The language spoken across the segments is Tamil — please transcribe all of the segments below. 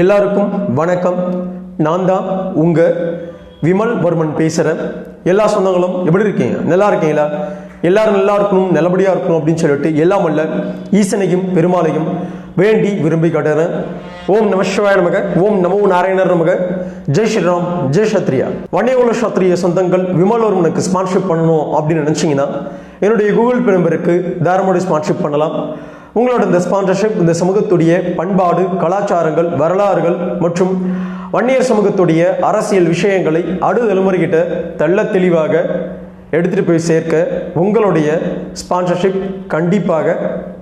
எல்லாருக்கும் வணக்கம். நான் தான் உங்க விமல் வர்மன் பேசுகிறேன் எல்லா சொந்தங்களும் எப்படி இருக்கீங்க? நல்லா இருக்கீங்களா? எல்லாரும் நல்லா இருக்கணும் நல்லபடியா இருக்கணும் அப்படின்னு சொல்லிட்டு எல்லாம் அல்ல ஈசனையும் பெருமாளையும் வேண்டி விரும்பி கட்டுறேன். ஓம் நம சிவாய நமக ஓம் நமோ நாராயணர் நமக. ஜெய் ஸ்ரீராம் ஜெய் சத்ரியா வன்னியகுல சத்ரிய சொந்தங்கள் விமல் வர்மனுக்கு ஸ்பான்ஷிப் பண்ணணும் அப்படின்னு நினச்சிங்கன்னா என்னுடைய கூகுள் பே நம்பருக்கு தாராளமாக ஸ்பான்ஷிப் பண்ணலாம். உங்களோட இந்த ஸ்பான்சர்ஷிப் இந்த சமூகத்துடைய பண்பாடு கலாச்சாரங்கள் வரலாறுகள் மற்றும் வன்னியர் சமூகத்துடைய அரசியல் விஷயங்களை அடு தலைமுறைகிட்ட தெள்ள தெளிவாக எடுத்துட்டு போய் சேர்க்க உங்களுடைய ஸ்பான்சர்ஷிப் கண்டிப்பாக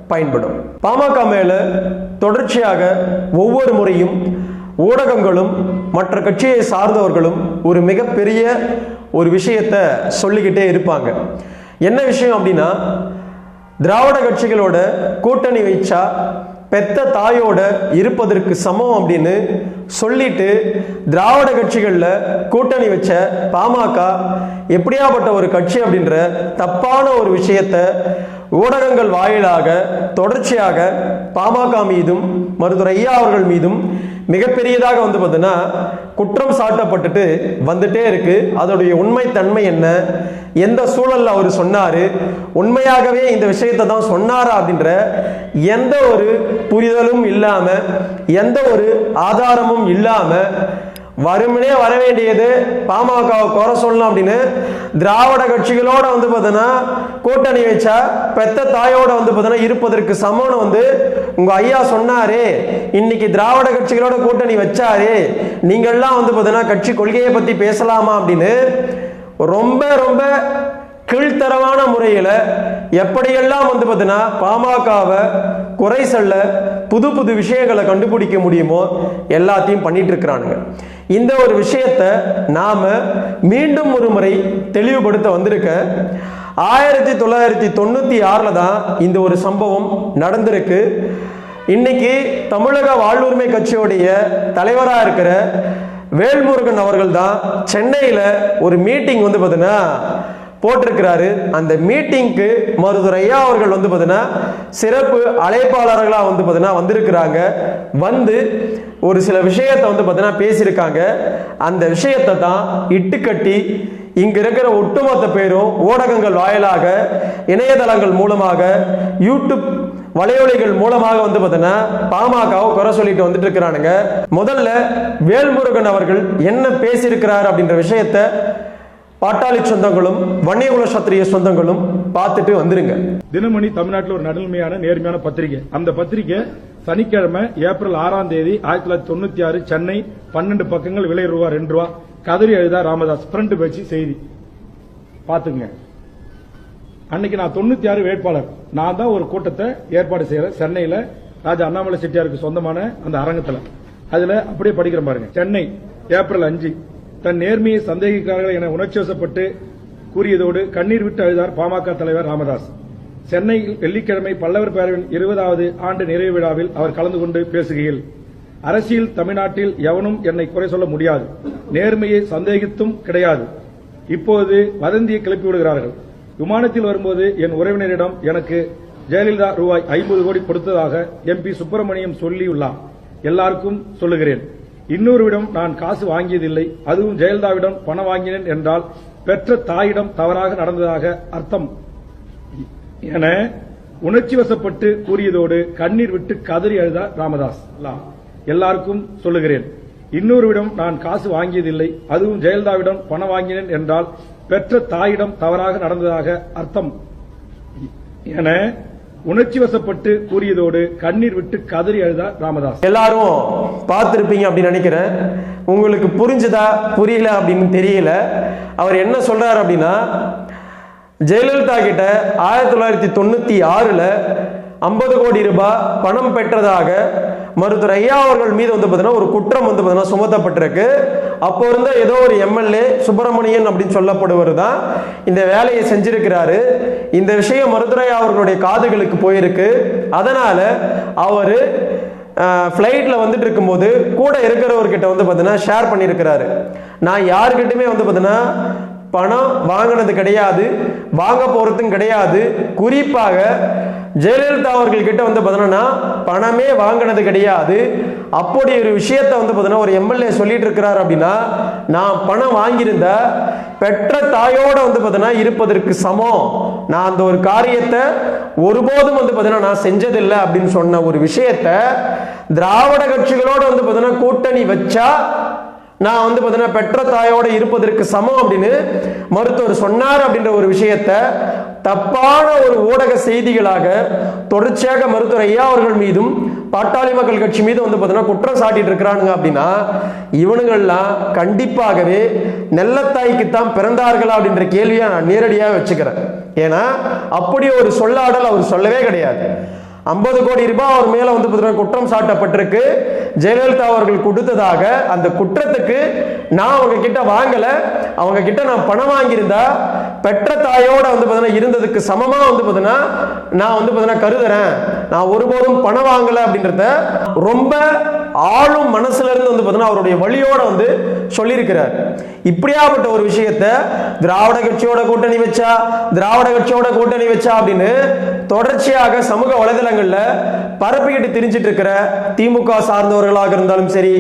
பயன்படும். பாமக மேல தொடர்ச்சியாக ஒவ்வொரு முறையும் ஊடகங்களும் மற்ற கட்சியை சார்ந்தவர்களும் ஒரு மிகப்பெரிய ஒரு விஷயத்தை சொல்லிக்கிட்டே இருப்பாங்க. என்ன விஷயம் அப்படின்னா திராவிட கட்சிகளோட கூட்டணி வைச்சா பெத்த தாயோட இருப்பதற்கு சமம் அப்படின்னு சொல்லிட்டு திராவிட கட்சிகளில் கூட்டணி வச்ச பாமக எப்படியாப்பட்ட ஒரு கட்சி அப்படின்ற தப்பான ஒரு விஷயத்த ஊடகங்கள் வாயிலாக தொடர்ச்சியாக பாமக மீதும் மருத்துவர் ஐயா அவர்கள் மீதும் மிகப்பெரியதாக வந்து பார்த்தீங்கன்னா குற்றம் சாட்டப்பட்டுட்டு வந்துட்டே இருக்கு. அதோடைய உண்மை தன்மை என்ன? எந்த சூழல்ல அவர் சொன்னாரு? உண்மையாகவே இந்த விஷயத்தை தான் சொன்னாரா அப்படின்ற எந்த ஒரு புரிதலும் இல்லாம எந்த ஒரு ஆதாரமும் இல்லாம வருமனே வர வேண்டியது பாமகவை குறை சொல்லணும் அப்படின்னு திராவிட கட்சிகளோட வந்து பார்த்தீங்கன்னா கூட்டணி வச்சா பெத்த தாயோட வந்து பார்த்தீங்கன்னா இருப்பதற்கு சமம்னு வந்து உங்க ஐயா சொன்னாரே. இன்னைக்கு திராவிட கட்சிகளோட கூட்டணி வச்சாரே. நீங்கள்லாம் வந்து பார்த்தீங்கன்னா கட்சி கொள்கையை பத்தி பேசலாமா அப்படின்னு ரொம்ப ரொம்ப கீழ்த்தரமான முறையில் எப்படியெல்லாம் வந்து பார்த்தீங்கன்னா பாமகவை குறை சொல்ல புது புது விஷயங்களை கண்டுபிடிக்க முடியுமோ எல்லாத்தையும் பண்ணிட்டு இருக்கிறானுங்க. இந்த ஒரு விஷயத்தை நாம மீண்டும் ஒரு முறை தெளிவுபடுத்த வந்திருக்க ஆயிரத்தி தொள்ளாயிரத்தி தொண்ணூத்தி ஆறுல தான் இந்த ஒரு சம்பவம் நடந்திருக்கு. இன்னைக்கு தமிழக வாழ்வுரிமை கட்சியுடைய தலைவராக இருக்கிற வேல்முருகன் அவர்கள் தான் சென்னையில் ஒரு மீட்டிங் வந்து பார்த்தீங்கன்னா போட்டிருக்கிறாரு. அந்த மீட்டிங்க்கு மருதுரை ஐயா அவர்கள் வந்து பார்த்தீங்கன்னா சிறப்பு அழைப்பாளர்களாக வந்து பார்த்தீங்கன்னா வந்திருக்கிறாங்க. வந்து ஒரு சில விஷயத்தை வந்து பார்த்தீங்கன்னா பேசியிருக்காங்க. அந்த விஷயத்தை தான் இட்டுக்கட்டி இங்க இருக்கிற ஒட்டுமொத்த பேரும் ஊடகங்கள் வாயிலாக இணையதளங்கள் மூலமாக யூடியூப் வலையொலிகள் மூலமாக வந்து பார்த்தீங்கன்னா பாமகவை குறை சொல்லிட்டு வந்துட்டு இருக்கிறானுங்க. முதல்ல வேல்முருகன் அவர்கள் என்ன பேசியிருக்கிறார் அப்படின்ற விஷயத்த பாட்டாளி சொந்தங்களும் வன்னியகுல சத்திரிய சொந்தங்களும் பார்த்துட்டு வந்துருங்க. தினமணி தமிழ்நாட்டில் ஒரு நடுமையான நேர்மையான பத்திரிகை. அந்த பத்திரிகை சனிக்கிழமை ஏப்ரல் ஆறாம் தேதி ஆயிரத்தி தொள்ளாயிரத்தி தொண்ணூத்தி ஆறு சென்னை பன்னெண்டு பக்கங்கள் விலை ரூபா ரெண்டு ரூபா. கதறி எழுதா ராமதாஸ் பிரண்ட் பேச்சு செய்தி. பாத்துங்க அன்னைக்கு நான் தொண்ணூத்தி ஆறு வேட்பாளர். நான் தான் ஒரு கூட்டத்தை ஏற்பாடு செய்யறேன் சென்னையில ராஜா அண்ணாமலை செட்டியாருக்கு சொந்தமான அந்த அரங்கத்துல. அதுல அப்படியே படிக்கிறேன் பாருங்க. சென்னை ஏப்ரல் அஞ்சு. தன் நேர்மையை சந்தேகிக்கிறார்கள் என உணர்ச்சிவசப்பட்டு கூறியதோடு கண்ணீர் விட்டு அழுதார் பாமக தலைவர் ராமதாஸ். சென்னையில் வெள்ளிக்கிழமை பல்லவர் பேரவின் இருபதாவது ஆண்டு நிறைவு விழாவில் அவர் கலந்து கொண்டு பேசுகையில் அரசியல் தமிழ்நாட்டில் எவனும் என்னை குறை சொல்ல முடியாது. நேர்மையை சந்தேகித்தும் கிடையாது. இப்போது வதந்தியை கிளப்பி விடுகிறார்கள். விமானத்தில் வரும்போது என் உறவினரிடம் எனக்கு ஜெயலலிதா ரூபாய் ஐம்பது கோடி கொடுத்ததாக எம்பி சுப்பிரமணியம் சொல்லியுள்ளார் எல்லாருக்கும் சொல்லுகிறேன். இன்னொருவிடம் நான் காசு வாங்கியதில்லை. அதுவும் ஜெயலலிதாவிடம் பணம் வாங்கினேன் என்றால் பெற்ற தாயிடம் தவறாக நடந்ததாக அர்த்தம். என உணர்ச்சி வசப்பட்டு கூறியதோடு கண்ணீர் விட்டு கதறி அழுதார் ராமதாஸ். எல்லாருக்கும் சொல்லுகிறேன். இன்னொருவிடம் நான் காசு வாங்கியதில்லை. அதுவும் ஜெயலலிதாவிடம் பணம் வாங்கினேன் என்றால் பெற்ற தாயிடம் தவறாக நடந்ததாக அர்த்தம். என உணர்ச்சி வசப்பட்டு கூறியதோடு கண்ணீர் விட்டு கதறி அழுதார் ராமதாஸ். எல்லாரும் பார்த்துருப்பீங்க அப்படின்னு நினைக்கிறேன். உங்களுக்கு புரிஞ்சுதா புரியல அப்படின்னு தெரியல. அவர் என்ன சொல்றாரு அப்படின்னா ஜெயலலிதா கிட்ட ஆயிரத்தி தொள்ளாயிரத்தி தொண்ணூத்தி ஆறுல ஐம்பது கோடி ரூபாய் பணம் பெற்றதாக மருத்துவர் ஐயா அவர்கள் மீது வந்து பார்த்தீங்கன்னா ஒரு குற்றம் வந்து பார்த்தீங்கன்னா சுமத்தப்பட்டிருக்கு. அப்போ இருந்த ஏதோ ஒரு எம்எல்ஏ சுப்பிரமணியன் அப்படின்னு சொல்லப்படுவர் தான் இந்த வேலையை செஞ்சிருக்கிறாரு. இந்த விஷயம் மருத்துவர் அவர்களுடைய காதுகளுக்கு போயிருக்கு. அதனால அவர் ஃப்ளைட்டில் வந்துட்டு இருக்கும்போது கூட இருக்கிறவர்கிட்ட வந்து பார்த்தீங்கன்னா ஷேர் பண்ணியிருக்கிறாரு. நான் யாருக்கிட்டையுமே வந்து பார்த்தீங்கன்னா பணம் வாங்கினது கிடையாது வாங்க போகிறதும் கிடையாது. குறிப்பாக ஜெயலலிதா அவர்கள்கிட்ட வந்து பார்த்தீங்கன்னா பணமே வாங்கினது கிடையாது. அப்படி ஒரு விஷயத்தை வந்து பார்த்தீங்கன்னா ஒரு எம்எல்ஏ சொல்லிட்டு இருக்கிறார் அப்படின்னா நான் பணம் வாங்கியிருந்த பெற்ற தாயோட வந்து பார்த்தீங்கன்னா இருப்பதற்கு சமம். நான் அந்த ஒரு காரியத்தை ஒருபோதும் வந்து பார்த்தீங்கன்னா நான் செஞ்சதில்லை அப்படின்னு சொன்ன ஒரு விஷயத்த திராவிட கட்சிகளோட வந்து பார்த்தீங்கன்னா கூட்டணி வச்சா நான் வந்து பார்த்தீங்கன்னா பெற்ற தாயோட இருப்பதற்கு சமம் அப்படின்னு மருத்துவர் சொன்னார் அப்படின்ற ஒரு விஷயத்த தப்பான ஒரு ஊடக செய்திகளாக தொடர்ச்சியாக மருத்துவர் ஐயா அவர்கள் மீதும் பாட்டாளி மக்கள் கட்சி மீது வந்து பார்த்தீங்கன்னா குற்றம் சாட்டிட்டு இருக்கிறானுங்க அப்படின்னா இவனுங்கள்லாம் கண்டிப்பாகவே நெல்லத்தாய்க்குத்தான் பிறந்தார்களா அப்படின்ற கேள்வியை நான் நேரடியாக வச்சுக்கிறேன். ஏன்னா அப்படி ஒரு சொல்லாடல் அவர் சொல்லவே கிடையாது. ஐம்பது கோடி ரூபாய் அவர் மேல வந்து பார்த்தீங்கன்னா குற்றம் சாட்டப்பட்டிருக்கு. ஜெயலலிதா அவர்கள் கொடுத்ததாக அந்த குற்றத்துக்கு நான் அவங்க கிட்ட வாங்கல. அவங்க கிட்ட நான் பணம் வாங்கியிருந்தா பெற்ற தாயோட வந்து பார்த்தீங்கன்னா இருந்ததுக்கு சமமா வந்து பார்த்தீங்கன்னா நான் வந்து பார்த்தீங்கன்னா கருதுறேன். நான் ஒருபோதும் பணம் வாங்கல அப்படின்றத ரொம்ப ஆளும் மனசுல இருந்து வந்து பார்த்தீங்கன்னா அவருடைய வழியோட வந்து சொல்லியிருக்கிறார். இப்படியாப்பட்ட ஒரு விஷயத்தை திராவிட கட்சியோட கூட்டணி வச்சா திராவிட கட்சியோட கூட்டணி வச்சா அப்படின்னு தொடர்ச்சியாக சமூக வலைதளங்கள்ல பரப்பிக்கிட்டு திரிஞ்சிட்டு இருக்கிற திமுக சார்ந்தவர்களாக இருந்தாலும் சரி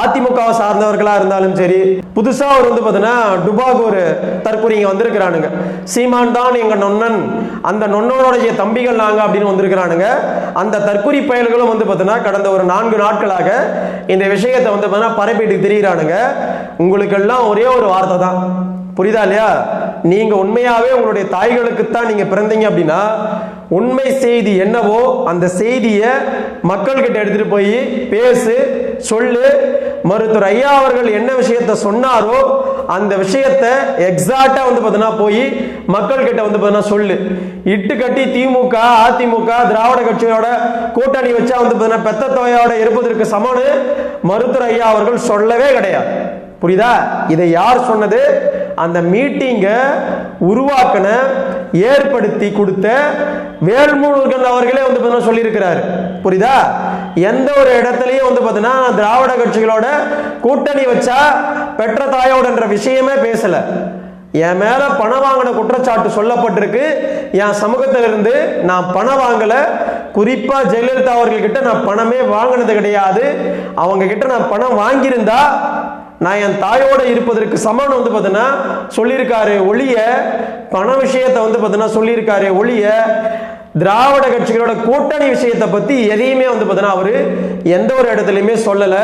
அதிமுக சார்ந்தவர்களா இருந்தாலும் சரி புதுசா ஒரு வந்து பார்த்தீங்கன்னா டுபாக் ஒரு தற்போது இங்க வந்திருக்கிறானுங்க. சீமான் தான் எங்க நொன்னன் அந்த நொன்னனுடைய தம்பிகள் நாங்க அப்படின்னு வந்திருக்கிறானுங்க. அந்த தற்குறி பயல்களும் வந்து பார்த்தீங்கன்னா கடந்த ஒரு நான்கு நாட்களாக இந்த விஷயத்தை வந்து பார்த்தீங்கன்னா பரப்பிட்டு திரியிறானுங்க. உங்களுக்கெல்லாம் ஒரே ஒரு வார்த்தை தான். புரியுதா இல்லையா? நீங்க உண்மையாவே உங்களுடைய தாய்களுக்குத்தான் நீங்க பிறந்தீங்க அப்படின்னா உண்மை செய்தி என்னவோ அந்த செய்தியை மக்கள்கிட்ட எடுத்துட்டு போய் பேசு சொல்லு. மருத்துவர் ஐயா அவர்கள் என்ன விஷயத்த சொன்னாரோ அந்த விஷயத்த எக்ஸாக்டா வந்து பார்த்தீங்கன்னா போய் மக்கள் கிட்ட வந்து பார்த்தீங்கன்னா சொல்லு. இட்டு கட்டி திமுக அதிமுக திராவிட கட்சியோட கூட்டணி வச்சா வந்து பார்த்தீங்கன்னா பெத்த தொகையோட இருப்பதற்கு சமனு மருத்துவர் ஐயா அவர்கள் சொல்லவே கிடையாது. புரியுதா? இதை யார் சொன்னது? அந்த மீட்டிங்கை உருவாக்கின ஏற்படுத்தி கொடுத்த வேல்முருகன் அவர்களே வந்து பார்த்தீங்கன்னா சொல்லியிருக்கிறாரு. புரியுதா? எந்த ஒரு இடத்துலையும் வந்து பார்த்தீங்கன்னா திராவிட கட்சிகளோட கூட்டணி வச்சா பெற்ற தாயோடன்ற விஷயமே பேசல. என் மேல பணம் வாங்கின குற்றச்சாட்டு சொல்லப்பட்டிருக்கு. என் சமூகத்திலிருந்து நான் பணம் வாங்கல. குறிப்பா ஜெயலலிதா அவர்கள்கிட்ட நான் பணமே வாங்கினது கிடையாது. அவங்க கிட்ட நான் பணம் வாங்கியிருந்தா நான் என் தாயோட இருப்பதற்கு சமன் வந்து பார்த்தீங்கன்னா சொல்லியிருக்காரு ஒளிய பண விஷயத்தை வந்து பார்த்தீங்கன்னா சொல்லியிருக்காரு ஒளிய திராவிட கட்சிகளோட கூட்டணி விஷயத்தை பத்தி எதையுமே வந்து பார்த்தீங்கன்னா அவரு எந்த ஒரு இடத்துலையுமே சொல்லல.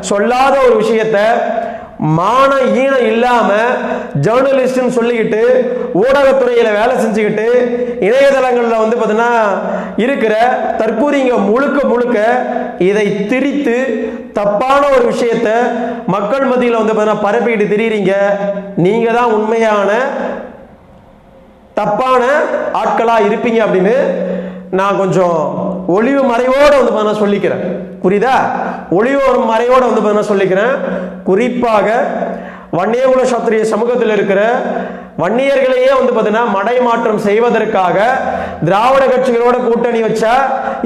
சொல்லாத ஒரு விஷயத்த மான ஈனம் இல்லாம ஜேர்னலிஸ்ட்னு சொல்லிக்கிட்டு ஊடகத்துறையில வேலை செஞ்சுக்கிட்டு இணையதளங்கள்ல வந்து பார்த்தீங்கன்னா இருக்கிற தற்கூரிங்க முழுக்க முழுக்க இதை திரித்து தப்பான ஒரு விஷயத்த மக்கள் மத்தியில் வந்து பார்த்தீங்கன்னா பரப்பிக்கிட்டு திரியிறீங்க. நீங்க தான் உண்மையான தப்பான ஆட்களா இருப்பீங்க அப்படின்னு நான் கொஞ்சம் ஒளிவு மறைவோட வந்து பார்த்தீங்கன்னா சொல்லிக்கிறேன். புரியுதா? ஒளிவு மறைவோட வந்து பார்த்தீங்கன்னா சொல்லிக்கிறேன். குறிப்பாக வன்னியகுல சத்திரிய சமூகத்தில் இருக்கிற வன்னியர்களையே வந்து பார்த்தீங்கன்னா மடைமாற்றம் செய்வதற்காக திராவிட கட்சிகளோட கூட்டணி வச்சா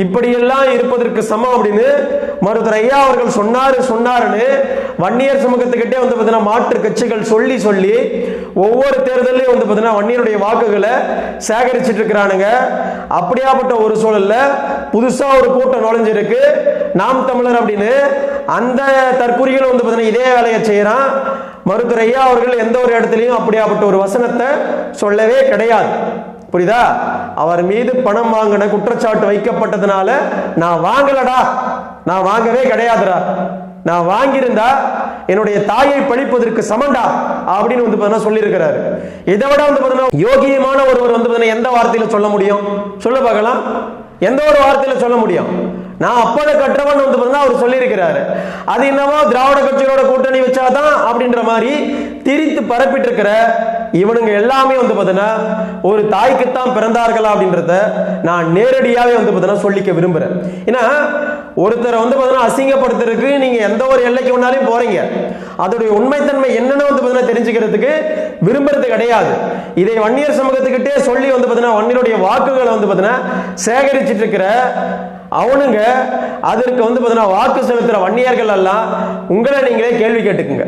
இப்படியெல்லாம் இருப்பதற்கு சமம் அப்படின்னு மருத்துவர் ஐயா அவர்கள் சொன்னாரு சொன்னாருன்னு வன்னியர் சமூகத்துக்கிட்டே வந்து பார்த்தீங்கன்னா மாற்று கட்சிகள் சொல்லி சொல்லி ஒவ்வொரு தேர்தலையும் வந்து பார்த்தீங்கன்னா வன்னியருடைய வாக்குகளை சேகரிச்சிட்டு இருக்கிறானுங்க. அப்படியாப்பட்ட ஒரு சூழல்ல புதுசா ஒரு கூட்டம் நுழைஞ்சிருக்கு. நாம் தமிழர் அப்படின்னு அந்த தற்கொலைகளும் வந்து பார்த்தீங்கன்னா இதே வேலையை செய்யறான். மருத்துவர் ஐயா அவர்கள் எந்த ஒரு இடத்துலையும் அப்படியாப்பட்ட ஒரு வசனத்தை சொல்லவே கிடையாது. புரியுதா? அவர் மீது பணம் வாங்கின குற்றச்சாட்டு வைக்கப்பட்டதுனால நான் வாங்கலடா. நான் வாங்கவே கிடையாதுடா. நான் வாங்கியிருந்தா என்னுடைய தாயை பழிப்பதற்கு சமண்டா அப்படின்னு வந்து பார்த்தீங்கன்னா சொல்லியிருக்கிறாரு. இதை விட வந்து பார்த்தீங்கன்னா யோகியமான ஒருவர் வந்து பார்த்தீங்கன்னா எந்த வார்த்தையில சொல்ல முடியும்? சொல்ல பார்க்கலாம். எந்த ஒரு வார்த்தையில சொல்ல முடியும்? நான் அப்போதை கற்றவன் வந்து பார்த்தீங்கன்னா அவர் சொல்லியிருக்கிறாரு. அது என்னவோ திராவிட கட்சிகளோட கூட்டணி வச்சாதான் அப்படின்ற மாதிரி திரித்து பரப்பிட்டு இருக்கிற இவனுங்க எல்லாமே வந்து பார்த்தீங்கன்னா ஒரு தாய்க்குத்தான் பிறந்தார்களா அப்படின்றத நான் நேரடியாவே வந்து பார்த்தீங்கன்னா சொல்லிக்க விரும்புறேன். ஏன்னா ஒருத்தரை வந்து பார்த்தீங்கன்னா அசிங்கப்படுத்துறதுக்கு நீங்க எந்த ஒரு எல்லைக்கு வேணாலும் போறீங்க. அதோடைய உண்மைத்தன்மை என்னன்னு வந்து பார்த்தீங்கன்னா தெரிஞ்சுக்கிறதுக்கு விரும்புறது கிடையாது. இதை வன்னியர் சமூகத்துக்கிட்டே சொல்லி வந்து பார்த்தீங்கன்னா வன்னியருடைய வாக்குகளை வந்து பார்த்தீங்கன்னா சேகரிச்சிட்டு இருக்கிற அவனுங்க அதற்கு வந்து பார்த்தீங்கன்னா வாக்கு செலுத்துற வன்னியர்கள் எல்லாம் உங்களை நீங்களே கேள்வி கேட்டுக்குங்க.